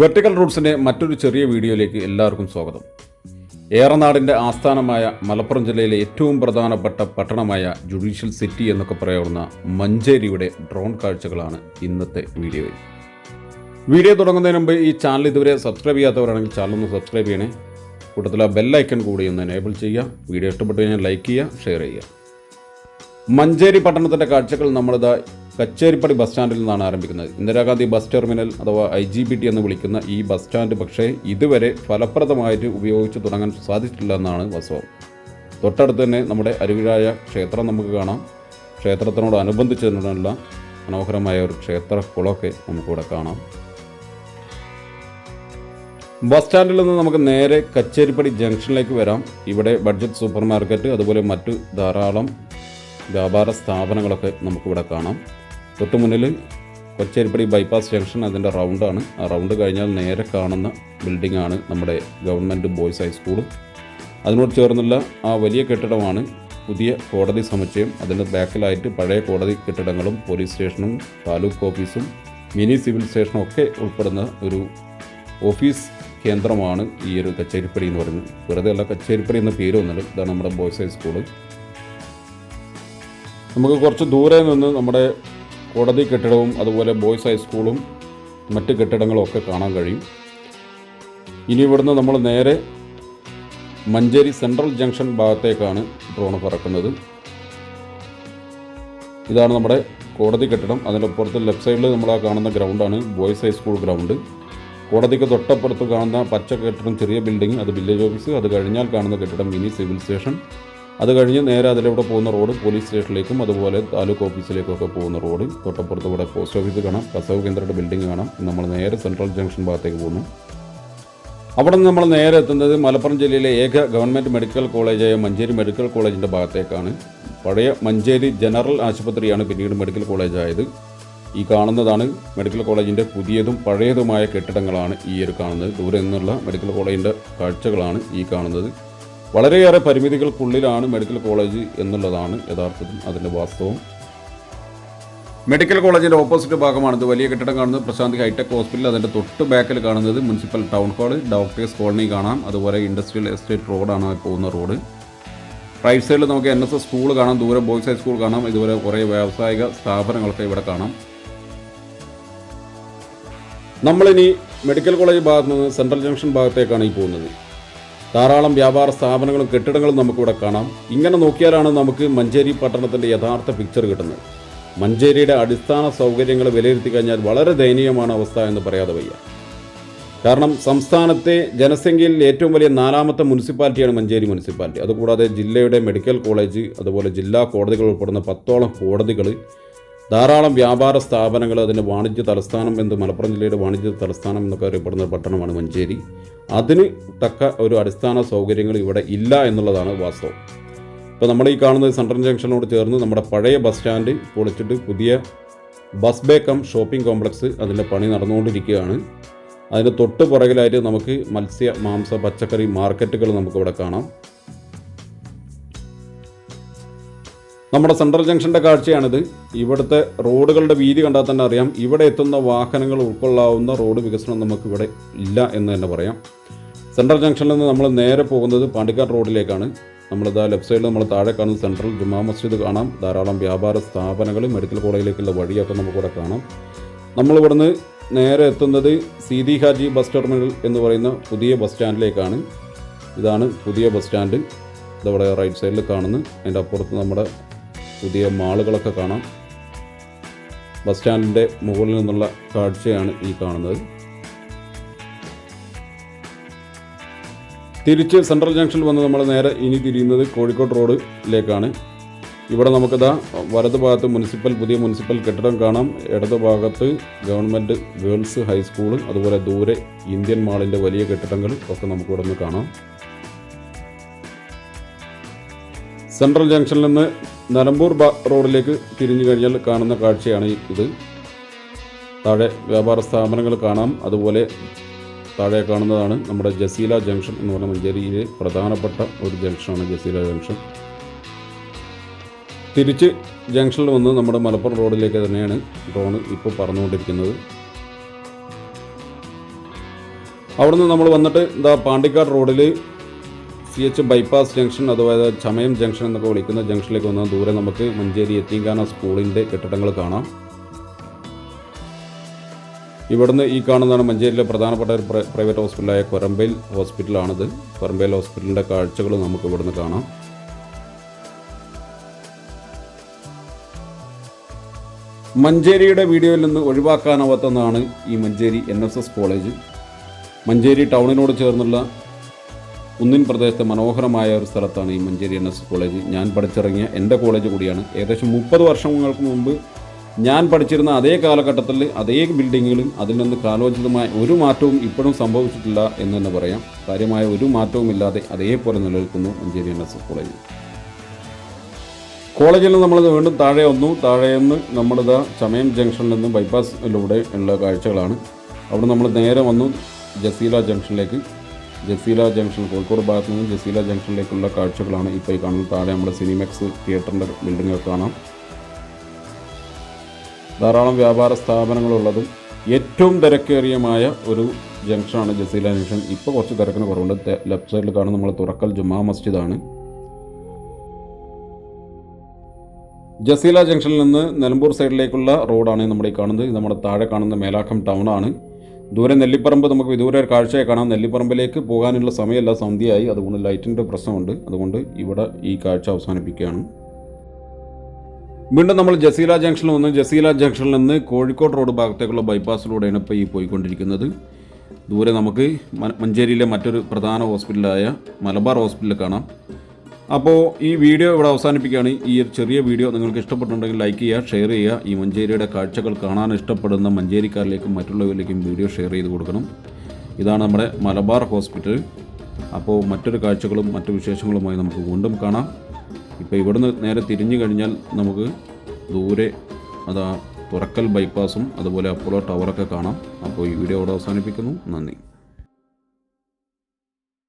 Vertical റൂട്ട്സിന്റെ മറ്റൊരു ചെറിയ വീഡിയോയിലേക്ക് എല്ലാവർക്കും സ്വാഗതം. ഏറനാടിന്റെ ആസ്ഥാനമായ മലപ്പുറം ജില്ലയിലെ ഏറ്റവും പ്രധാനപ്പെട്ട പട്ടണമായ ജുഡീഷ്യൽ സിറ്റി എന്നൊക്കെ പറയാവുന്ന മഞ്ചേരിയുടെ ഡ്രോൺ കാഴ്ചകളാണ് ഇന്നത്തെ വീഡിയോയിൽ. വീഡിയോ തുടങ്ങുന്നതിന് മുമ്പ് ഈ ചാനൽ ഇതുവരെ സബ്സ്ക്രൈബ് ചെയ്യാത്തവരാണെങ്കിൽ ചാനൽ ഒന്ന് സബ്സ്ക്രൈബ് ചെയ്യണേ. കൂട്ടത്തിൽ ആ ബെല്ലൈക്കൺ കൂടി ഒന്ന് എനേബിൾ ചെയ്യുക. വീഡിയോ ഇഷ്ടപ്പെട്ടു കഴിഞ്ഞാൽ ലൈക്ക് ചെയ്യുക ഷെയർ ചെയ്യുക. മഞ്ചേരി പട്ടണത്തിന്റെ കാഴ്ചകൾ നമ്മളിതാ കച്ചേരിപ്പടി ബസ് സ്റ്റാൻഡിൽ നിന്നാണ് ആരംഭിക്കുന്നത്. ഇന്ദിരാഗാന്ധി ബസ് ടെർമിനൽ അഥവാ ഐ ജി ബി ടി എന്ന് വിളിക്കുന്ന ഈ ബസ് സ്റ്റാൻഡ് പക്ഷേ ഇതുവരെ ഫലപ്രദമായിട്ട് ഉപയോഗിച്ച് തുടങ്ങാൻ സാധിച്ചിട്ടില്ല എന്നാണ് വാസ്തവം തൊട്ടടുത്ത് തന്നെ നമ്മുടെ അരുവിഴായ ക്ഷേത്രം നമുക്ക് കാണാം. ക്ഷേത്രത്തിനോടനുബന്ധിച്ച് തന്നെയുള്ള മനോഹരമായ ഒരു ക്ഷേത്ര കുളമൊക്കെ നമുക്കിവിടെ കാണാം. ബസ് സ്റ്റാൻഡിൽ നിന്ന് നമുക്ക് നേരെ കച്ചേരിപ്പടി ജംഗ്ഷനിലേക്ക് വരാം. ഇവിടെ ബഡ്ജറ്റ് സൂപ്പർ മാർക്കറ്റ് അതുപോലെ മറ്റു ധാരാളം വ്യാപാര സ്ഥാപനങ്ങളൊക്കെ നമുക്കിവിടെ കാണാം. തൊട്ട് മുന്നിൽ കൊച്ചേരിപ്പടി ബൈപ്പാസ് ജംഗ്ഷൻ അതിന്റെ റൗണ്ടാണ്. ആ റൗണ്ട് കഴിഞ്ഞാൽ നേരെ കാണുന്ന ബിൽഡിംഗ് ആണ് നമ്മുടെ ഗവൺമെന്റ് ബോയ്സ് ഹൈസ്കൂൾ. അതിനോട് ചേർന്നുള്ള ആ വലിയ കെട്ടിടമാണ് പുതിയ കോടതി സമുച്ചയം. അതിന്റെ ബാക്കിലായിട്ട് പഴയ കോടതി കെട്ടിടങ്ങളും പോലീസ് സ്റ്റേഷനും താലൂക്ക് ഓഫീസും മിനി സിവിൽ സ്റ്റേഷനും ഒക്കെ ഉൾപ്പെടുന്ന ഒരു ഓഫീസ് കേന്ദ്രമാണ് ഈ ഒരു കച്ചേരിപ്പടി എന്ന് പറയുന്നത്. വെറുതെ അല്ല കച്ചേരിപ്പടി എന്ന പേര് വന്നത്. ഇതാണ് നമ്മുടെ ബോയ്സ് ഹൈസ്കൂൾ നമുക്ക് കുറച്ച് ദൂരെ നിന്ന് നമ്മുടെ കോടതി കെട്ടിടവും അതുപോലെ ബോയ്സ് ഹൈസ്കൂളും മറ്റ് കെട്ടിടങ്ങളും ഒക്കെ കാണാൻ കഴിയും. ഇനി ഇവിടുന്ന് നമ്മൾ നേരെ മഞ്ചേരി സെൻട്രൽ ജംഗ്ഷൻ ഭാഗത്തേക്കാണ് ഡ്രോൺ പറക്കുന്നത്. ഇതാണ് നമ്മുടെ കോടതി കെട്ടിടം. അതിന്റെ അപ്പുറത്ത് ലെഫ്റ്റ് സൈഡിൽ നമ്മൾ ആ കാണുന്ന ഗ്രൗണ്ടാണ് ബോയ്സ് ഹൈസ്കൂൾ ഗ്രൗണ്ട്. കോടതിക്ക് തൊട്ടപ്പുറത്ത് കാണുന്ന പച്ച കെട്ടിടം ചെറിയ ബിൽഡിംഗ് അത് വില്ലേജ് ഓഫീസ് അത് കഴിഞ്ഞാൽ കാണുന്ന കെട്ടിടം മിനി സിവിൽ സ്റ്റേഷൻ. അത് കഴിഞ്ഞ് നേരെ അതിലൂടെ പോകുന്ന റോഡ് പോലീസ് സ്റ്റേഷനിലേക്കും അതുപോലെ താലൂക്ക് ഓഫീസിലേക്കൊക്കെ പോകുന്ന റോഡ് തൊട്ടപ്പുറത്ത് ഇവിടെ പോസ്റ്റ് ഓഫീസ് കാണാം കസവ് കേന്ദ്രയുടെ ബിൽഡിംഗ് കാണാം നമ്മൾ നേരെ സെൻട്രൽ ജംഗ്ഷൻ ഭാഗത്തേക്ക് പോകുന്നു. അവിടെ നിന്ന് നമ്മൾ നേരെ എത്തുന്നത് മലപ്പുറം ജില്ലയിലെ ഏക ഗവൺമെന്റ് മെഡിക്കൽ കോളേജായ മഞ്ചേരി മെഡിക്കൽ കോളേജിന്റെ ഭാഗത്തേക്കാണ്. പഴയ മഞ്ചേരി ജനറൽ ആശുപത്രിയാണ് പിന്നീട് മെഡിക്കൽ കോളേജായത്. ഈ കാണുന്നതാണ് മെഡിക്കൽ കോളേജിന്റെ പുതിയതും പഴയതുമായ കെട്ടിടങ്ങളാണ് ഈ ഒരു കാണുന്നത്. ദൂരെ നിന്നുള്ള മെഡിക്കൽ കോളേജിന്റെ കാഴ്ചകളാണ് ഈ കാണുന്നത്. വളരെയേറെ പരിമിതികൾക്കുള്ളിലാണ് മെഡിക്കൽ കോളേജ് എന്നുള്ളതാണ് യഥാർത്ഥത്തിൽ അതിന്റെ വാസ്തവം. മെഡിക്കൽ കോളേജിന്റെ ഓപ്പോസിറ്റ് ഭാഗമാണ് വലിയ കെട്ടിടം കാണുന്നത് പ്രശാന്തി ഹൈടെക് ഹോസ്പിറ്റൽ. അതിന്റെ തൊട്ട് ബാക്കിൽ കാണുന്നത് municipal town hall doctors colony കാണാം. അതുപോലെ ഇൻഡസ്ട്രിയൽ എസ്റ്റേറ്റ് റോഡാണ് പോകുന്ന റോഡ്. റൈറ്റ് സൈഡിൽ നമുക്ക് എൻ എസ് എസ് സ്കൂൾ കാണാം. ദൂരെ ബോയ്സ് ഹൈ സ്കൂൾ കാണാം. ഇതുപോലെ കുറേ വ്യാവസായിക സ്ഥാപനങ്ങളൊക്കെ ഇവിടെ കാണാം. നമ്മളിനി മെഡിക്കൽ കോളേജ് ഭാഗത്ത് നിന്ന് സെൻട്രൽ ജംഗ്ഷൻ ഭാഗത്തേക്കാണ് ഈ പോകുന്നത്. ധാരാളം വ്യാപാര സ്ഥാപനങ്ങളും കെട്ടിടങ്ങളും നമുക്കിവിടെ കാണാം. ഇങ്ങനെ നോക്കിയാലാണ് നമുക്ക് മഞ്ചേരി പട്ടണത്തിന്റെ യഥാർത്ഥ പിക്ചർ കിട്ടുന്നത്. മഞ്ചേരിയുടെ അടിസ്ഥാന സൗകര്യങ്ങൾ വിലയിരുത്തി കഴിഞ്ഞാൽ വളരെ ദയനീയമാണ് അവസ്ഥ എന്ന് പറയാതെ വയ്യ. കാരണം സംസ്ഥാനത്തെ ജനസംഖ്യയിൽ ഏറ്റവും വലിയ നാലാമത്തെ മുനിസിപ്പാലിറ്റിയാണ് മഞ്ചേരി മുനിസിപ്പാലിറ്റി. അതുകൂടാതെ ജില്ലയുടെ മെഡിക്കൽ കോളേജ് അതുപോലെ ജില്ലാ കോടതികൾ ഉൾപ്പെടുന്ന പത്തോളം കോടതികൾ ധാരാളം വ്യാപാര സ്ഥാപനങ്ങൾ അതിന്റെ വാണിജ്യ തലസ്ഥാനം എന്ന് മലപ്പുറം ജില്ലയുടെ വാണിജ്യ തലസ്ഥാനം എന്നൊക്കെ അറിയപ്പെടുന്ന പട്ടണമാണ് മഞ്ചേരി. അതിന് തക്ക ഒരു അടിസ്ഥാന സൗകര്യങ്ങൾ ഇവിടെ ഇല്ല എന്നുള്ളതാണ് വാസ്തവം. ഇപ്പോൾ നമ്മൾ ഈ കാണുന്നത് സെൻട്രൽ ജംഗ്ഷനോട് ചേർന്ന് നമ്മുടെ പഴയ ബസ് സ്റ്റാൻഡ് പൊളിച്ചിട്ട് പുതിയ bus bay cum shopping complex അതിന്റെ പണി നടന്നുകൊണ്ടിരിക്കുകയാണ്. അതിന്റെ തൊട്ട് പുറകിലായിട്ട് നമുക്ക് മത്സ്യ മാംസ പച്ചക്കറി മാർക്കറ്റുകൾ നമുക്കിവിടെ കാണാം. നമ്മുടെ സെൻട്രൽ ജംഗ്ഷന്റെ കാഴ്ചയാണിത്. ഇവിടുത്തെ റോഡുകളുടെ വീതി കണ്ടാൽ തന്നെ അറിയാം. ഇവിടെ എത്തുന്ന വാഹനങ്ങൾ ഉൾക്കൊള്ളാവുന്ന റോഡ് വികസനം നമുക്ക് ഇവിടെ ഇല്ല എന്ന് തന്നെ പറയാം. സെൻട്രൽ ജംഗ്ഷനിൽ നിന്ന് നമ്മൾ നേരെ പോകുന്നത് പാണ്ടിക്കാട് റോഡിലേക്കാണ്. നമ്മളിതാ ലെഫ്റ്റ് സൈഡിൽ നമ്മൾ താഴെ കാണുന്ന സെൻട്രൽ ജുമാ മസ്ജിദ് കാണാം. ധാരാളം വ്യാപാര സ്ഥാപനങ്ങളും മെഡിക്കൽ കോളേജിലേക്കുള്ള വഴിയൊക്കെ നമുക്കിവിടെ കാണാം. നമ്മളിവിടുന്ന് നേരെ എത്തുന്നത് സീതി ഹാജി ബസ് ടെർമിനൽ എന്ന് പറയുന്ന പുതിയ ബസ് സ്റ്റാൻഡിലേക്കാണ്. ഇതാണ് പുതിയ ബസ് സ്റ്റാൻഡ്. ഇതവിടെ റൈറ്റ് സൈഡിൽ കാണുന്നു. അതിന്റെ അപ്പുറത്ത് നമ്മുടെ പുതിയ മാളുകളൊക്കെ കാണാം. ബസ് സ്റ്റാൻഡിന്റെ മുകളിൽ നിന്നുള്ള കാഴ്ചയാണ് ഈ കാണുന്നത്. തിരിച്ച് സെൻട്രൽ ജംഗ്ഷനിൽ വന്ന് നമ്മൾ നേരെ ഇനി തിരിയുന്നത് കോഴിക്കോട് റോഡിലേക്കാണ്. ഇവിടെ നമുക്കിതാ വലത് ഭാഗത്ത് മുനിസിപ്പൽ പുതിയ മുനിസിപ്പൽ കെട്ടിടം കാണാം. ഇടത് ഭാഗത്ത് ഗവൺമെന്റ് ഗേൾസ് ഹൈസ്കൂൾ അതുപോലെ ദൂരെ ഇന്ത്യൻ മാളിന്റെ വലിയ കെട്ടിടങ്ങൾ ഒക്കെ നമുക്കിവിടെ നിന്ന് കാണാം. സെൻട്രൽ ജംഗ്ഷനിൽ നിന്ന് നിലമ്പൂർ റോഡിലേക്ക് തിരിഞ്ഞു കഴിഞ്ഞാൽ കാണുന്ന കാഴ്ചയാണ് ഇത്. താഴെ വ്യാപാര സ്ഥാപനങ്ങൾ കാണാം. അതുപോലെ താഴെ കാണുന്നതാണ് നമ്മുടെ ജസീല ജംഗ്ഷൻ എന്ന് പറഞ്ഞ മഞ്ചേരിയിലെ പ്രധാനപ്പെട്ട ഒരു ജംഗ്ഷനാണ് ജസീല ജംഗ്ഷൻ. തിരിച്ച് ജംഗ്ഷനിൽ വന്ന് നമ്മുടെ മലപ്പുറം റോഡിലേക്ക് തന്നെയാണ് ഡ്രോൺ ഇപ്പോൾ പറന്നുകൊണ്ടിരിക്കുന്നത്. അവിടുന്ന് നമ്മൾ വന്നിട്ട് എന്താ പാണ്ടിക്കാട് റോഡിൽ സി എച്ച് ബൈപ്പാസ് ജംഗ്ഷൻ അഥവാ ചമയം ജംഗ്ഷൻ എന്നൊക്കെ വിളിക്കുന്ന ജംഗ്ഷനിലേക്ക് വന്നാൽ ദൂരെ നമുക്ക് മഞ്ചേരി എത്തിങ്കാന സ്കൂളിന്റെ കെട്ടിടങ്ങൾ കാണാം. ഇവിടുന്ന് ഈ കാണുന്നതാണ് മഞ്ചേരിയിലെ പ്രധാനപ്പെട്ട ഒരു പ്രൈവറ്റ് ഹോസ്പിറ്റലായ കൊരമ്പയിൽ ഹോസ്പിറ്റലാണിത്. കൊരമ്പയിൽ ഹോസ്പിറ്റലിന്റെ കാഴ്ചകൾ നമുക്ക് ഇവിടുന്ന് കാണാം. മഞ്ചേരിയുടെ വീഡിയോയിൽ നിന്ന് ഒഴിവാക്കാനാവാത്തതാണ് ഈ Manjeri N S S college Manjeri ടൗണിനോട് ചേർന്നുള്ള കുന്നിൻ പ്രദേശത്തെ മനോഹരമായ ഒരു സ്ഥലത്താണ് ഈ മഞ്ചേരി എൻ എസ് കോളേജ്. ഞാൻ പഠിച്ചിറങ്ങിയ എന്റെ കോളേജ് കൂടിയാണ്. ഏകദേശം മുപ്പത് വർഷങ്ങൾക്ക് മുമ്പ് ഞാൻ പഠിച്ചിരുന്ന അതേ കാലഘട്ടത്തിൽ അതേ ബിൽഡിങ്ങുകളും അതിൽ നിന്ന് കാലോചിതമായ ഒരു മാറ്റവും ഇപ്പോഴും സംഭവിച്ചിട്ടില്ല എന്ന് തന്നെ പറയാം. കാര്യമായ ഒരു മാറ്റവും ഇല്ലാതെ അതേപോലെ നിലനിൽക്കുന്നു മഞ്ചേരി എൻ എസ് കോളേജ്. കോളേജിൽ നിന്ന് നമ്മൾ വീണ്ടും താഴെ വന്നു. താഴെ നിന്ന് നമ്മളിതാ ചമയം ജംഗ്ഷനിൽ നിന്ന് ബൈപ്പാസിലൂടെ ഉള്ള കാഴ്ചകളാണ്. അവിടെ നമ്മൾ നേരെ വന്നു ജസീല ജംഗ്ഷനിലേക്ക്. ജസീല ജംഗ്ഷൻ കോഴിക്കോട് ഭാഗത്ത് നിന്ന് ജസീല ജംഗ്ഷനിലേക്കുള്ള കാഴ്ചകളാണ് ഇപ്പോൾ ഈ കാണുന്നത്. താഴെ നമ്മുടെ സിനിമെക്സ് തിയേറ്ററിന്റെ ബിൽഡിംഗ് കാണാം. ധാരാളം വ്യാപാര സ്ഥാപനങ്ങളുള്ളതും ഏറ്റവും തിരക്കേറിയമായ ഒരു ജംഗ്ഷനാണ് ജസീല ജംഗ്ഷൻ. ഇപ്പോൾ കുറച്ച് തിരക്കിന് കുറവുണ്ട്. ലെഫ്റ്റ് സൈഡിൽ കാണുന്ന നമ്മൾ തുറക്കൽ ജുമാ മസ്ജിദാണ്. ജസീല ജംഗ്ഷനിൽ നിന്ന് നിലമ്പൂർ സൈഡിലേക്കുള്ള റോഡാണ് നമ്മൾ ഈ കാണുന്നത്. നമ്മുടെ താഴെ കാണുന്ന മേലാക്കം ടൗൺ ആണ്. ദൂരെ നെല്ലിപ്പറമ്പ് നമുക്ക് വിദൂര ഒരു കാഴ്ചയെ കാണാം. നെല്ലിപ്പറമ്പിലേക്ക് പോകാനുള്ള സമയമല്ല. സന്ധ്യയായി. അതുകൊണ്ട് ലൈറ്റിന്റെ പ്രശ്നമുണ്ട്. അതുകൊണ്ട് ഇവിടെ ഈ കാഴ്ച അവസാനിപ്പിക്കുകയാണ്. വീണ്ടും നമ്മൾ ജസീല ജംഗ്ഷനിൽ നിന്ന് ജസീല ജംഗ്ഷനിൽ നിന്ന് കോഴിക്കോട് റോഡ് ഭാഗത്തേക്കുള്ള ബൈപ്പാസിലൂടെയാണ് ഇപ്പോൾ ഈ പോയിക്കൊണ്ടിരിക്കുന്നത്. ദൂരെ നമുക്ക് മഞ്ചേരിയിലെ മറ്റൊരു പ്രധാന ഹോസ്പിറ്റലായ മലബാർ ഹോസ്പിറ്റൽ കാണാം. അപ്പോൾ ഈ വീഡിയോ ഇവിടെ അവസാനിപ്പിക്കുകയാണ്. ഈ ഒരു ചെറിയ വീഡിയോ നിങ്ങൾക്ക് ഇഷ്ടപ്പെട്ടുണ്ടെങ്കിൽ ലൈക്ക് ചെയ്യുക ഷെയർ ചെയ്യുക. ഈ മഞ്ചേരിയുടെ കാഴ്ചകൾ കാണാൻ ഇഷ്ടപ്പെടുന്ന മഞ്ചേരിക്കാരിലേക്കും മറ്റുള്ളവരിലേക്കും വീഡിയോ ഷെയർ ചെയ്ത് കൊടുക്കണം. ഇതാണ് നമ്മുടെ മലബാർ ഹോസ്പിറ്റൽ. അപ്പോൾ മറ്റൊരു കാഴ്ചകളും മറ്റു വിശേഷങ്ങളുമായി നമുക്ക് വീണ്ടും കാണാം. ഇപ്പോൾ ഇവിടുന്ന് നേരെ തിരിഞ്ഞു കഴിഞ്ഞാൽ നമുക്ക് ദൂരെ അതാ തുറക്കൽ ബൈപ്പാസും അതുപോലെ അപ്പോളോ ടവറൊക്കെ കാണാം. അപ്പോൾ ഈ വീഡിയോ ഇവിടെ അവസാനിപ്പിക്കുന്നു. നന്ദി.